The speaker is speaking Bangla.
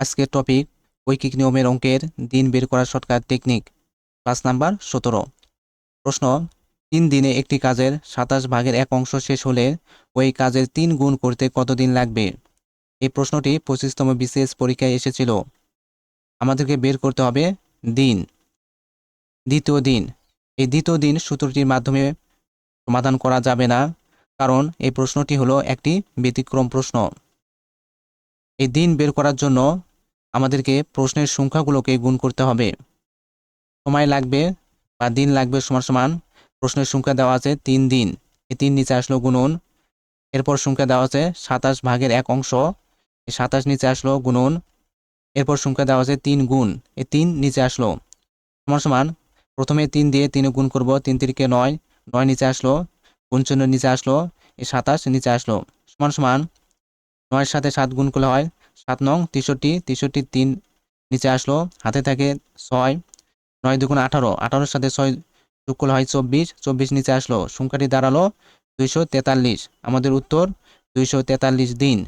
আজকের টপিক ঐকিক নিয়মের অঙ্কের দিন বের করার শর্টকাট টেকনিক ক্লাস নাম্বার সতেরো। প্রশ্ন, তিন দিনে একটি কাজের সাতাশ ভাগের এক অংশ শেষ হলে ওই কাজের তিন গুণ করতে কতদিন লাগবে? এই প্রশ্নটি পঁচিশতম বিসিএস পরীক্ষায় এসেছিল। আমাদেরকে বের করতে হবে দিন। দ্বিতীয় দিন, এই দ্বিতীয় দিন সূত্রটির মাধ্যমে সমাধান করা যাবে না, কারণ এই প্রশ্নটি হলো একটি ব্যতিক্রম প্রশ্ন। এই দিন বের করার জন্য আমাদেরকে প্রশ্নের সংখ্যাগুলোকে গুণ করতে হবে। সময় লাগবে বা দিন লাগবে সমান সমান। প্রশ্নের সংখ্যা দেওয়া আছে তিন দিন। এই তিন নিচে আসলো গুণন। এরপর সংখ্যা দেওয়া আছে সাতাশ ভাগের এক অংশ। এই সাতাশ নিচে আসলো গুণন। এরপর সংখ্যা দেওয়া আছে তিন গুণ। এই তিন নিচে আসলো সমান সমান। প্রথমে তিন দিয়ে তিনে গুণ করব, তিন তিরিকে নয়। নয় নিচে আসলো, গুণ নিচে আসলো। এই সাতাশ নিচে আসলো সমান সমান। নয়ের সাথে সাত গুণ করলে হয় সাত নং, তেষট্টি তেষট্টি তিন নিচে আসলো, হাতে থাকে ছয়, নয় দুগুণ আঠারো, আঠারোর সাথে ছয় যোগ করলে হয় চব্বিশ চব্বিশ নিচে আসলো, সংখ্যাটি দাঁড়াল দুইশো তেতাল্লিশ। আমাদের উত্তর, দুইশো তেতাল্লিশ দিন।